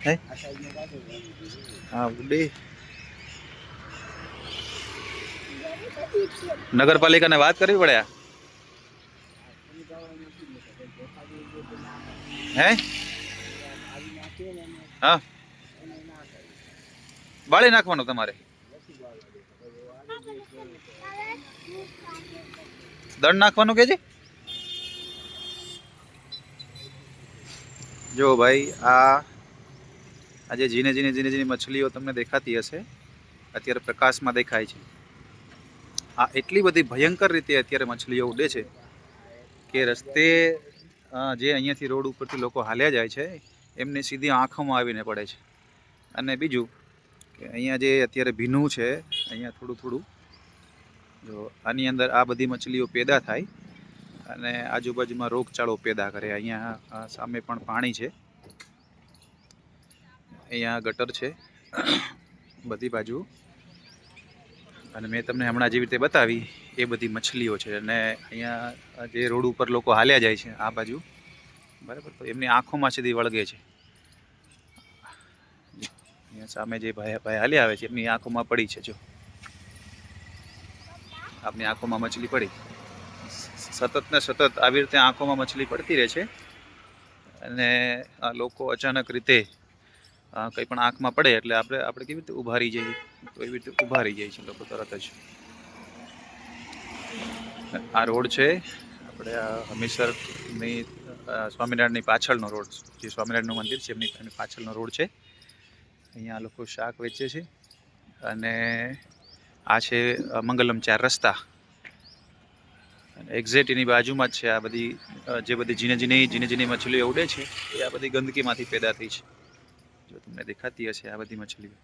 હે? હા, ઉડે. નગરપાલિકાને વાત કરવી પડે હે? હા. બાળી નાખવાનું તમારે? દંડ નાખવાનું કે જો ભાઈ, આ આજે ઝીને ઝીને ઝીને ઝીની મછલીઓ તમને દેખાતી હશે. અત્યારે પ્રકાશમાં દેખાય છે. આ એટલી બધી ભયંકર રીતે અત્યારે મછલીઓ ઉડે છે કે રસ્તે જે અહીંયાથી રોડ ઉપરથી લોકો હાલ્યા જાય છે, એમને સીધી આંખોમાં આવીને પડે છે. અને બીજું કે અહીંયા જે અત્યારે ભીનું છે, અહીંયા થોડું થોડું, જો આની અંદર આ બધી મછલીઓ પેદા થાય અને આજુબાજુમાં રોગચાળો પેદા કરે. અહીંયા સામે પણ પાણી છે. અહીંયા ગટર છે, બધી બાજુ. અને મેં તમને હમણાં જેવી રીતે બતાવી, એ બધી મછલીઓ છે. અને અહીંયા જે રોડ ઉપર લોકો હાલ્યા જાય છે, આ બાજુ. બરાબર? તો એમની આંખોમાં સીધી વળગે છે. અહીંયા સામે જે ભાઈ ભાઈ હાલ્યા આવે છે, એમની આંખોમાં પડી છે, જો. આપની આંખોમાં મછલી પડી. સતત ને સતત આવી રીતે આંખોમાં મછલી પડતી રહે છે. અને આ લોકો અચાનક રીતે કંઈ પણ આંખમાં પડે એટલે આપણે આપણે કેવી રીતે ઊભા રહી જઈએ? તો એવી રીતે ઊભા રહી જાય છે લોકો તરત જ. આ રોડ છે, આપણે આ હમીસરની સ્વામિનારાયણની પાછળનો રોડ, જે સ્વામિનારાયણનું મંદિર છે, એમની પાછળનો રોડ છે. અહીંયા લોકો શાક વેચે છે. અને આ છે મંગલમ ચાર રસ્તા. એક્ઝેક્ટ એની બાજુમાં જ છે. આ બધી જે બધી ઝીણે ઝીણી ઝીણે ઝીણી મછલીઓ ઉડે છે, એ આ બધી ગંદકીમાંથી પેદા થઈ છે. જો તમને દેખાતી હશે આ બધી મછલીઓ.